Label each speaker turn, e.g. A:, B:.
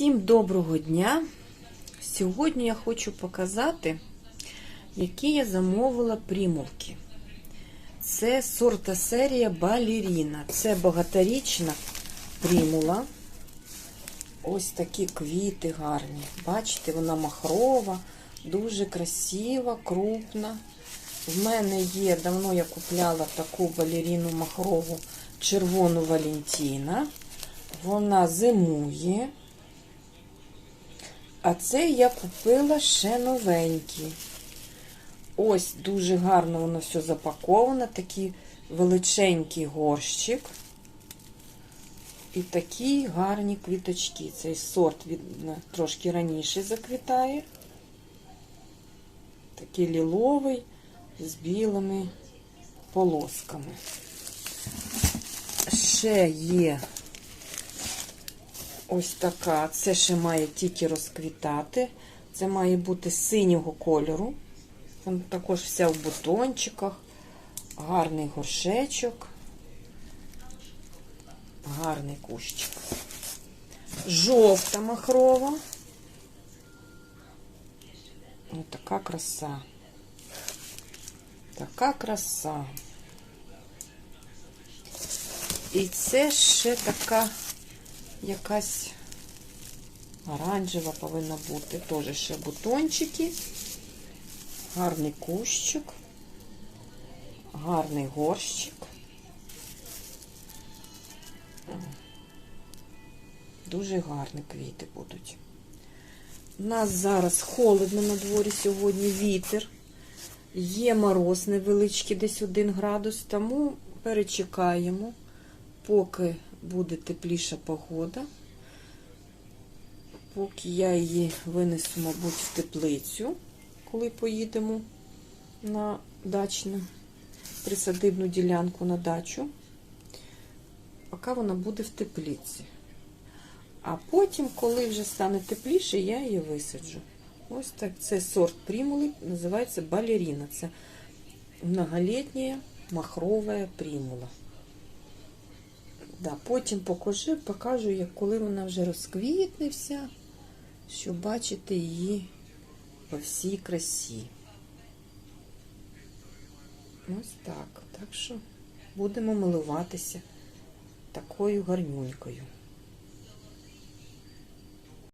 A: Всім доброго дня! Сьогодні я хочу показати, які я замовила примулки. Це сорта серія Балеріна. Це багаторічна примула. Ось такі квіти гарні. Бачите, вона махрова, дуже красива, крупна. В мене є, давно я купляла таку балеріну махрову червону Валентіна. Вона зимує. А це я купила ще новенькі. Ось дуже гарно воно все запаковано. Такий величенький горщик. І такі гарні квіточки. Цей сорт від, трошки раніше заквітає. Такий ліловий з білими полосками. Ще є ось така. Це ще має тільки розквітати. Це має бути синього кольору. Вона також вся в бутончиках. Гарний горшечок. Гарний кущик. Жовта махрова. Ось така краса. Така краса. І це ще така якась оранжева повинна бути. Теж ще бутончики. Гарний кущик. Гарний горщик. Дуже гарні квіти будуть. У нас зараз холодно на дворі сьогодні вітер. Є мороз невеличкий, десь 1 градус, тому перечекаємо, поки буде тепліша погода. Поки я її винесу, мабуть, в теплицю, коли поїдемо на дачну присадибну ділянку на дачу, поки вона буде в теплиці. А потім, коли вже стане тепліше, я її висаджу. Ось так. Це сорт примули, називається балеріна. Це многолітня махрова примула. Да, потім покажу, покажу, як коли вона вже розквітне вся, щоб бачити її по всій красі. Ось так. Так що будемо милуватися такою гарнюнькою.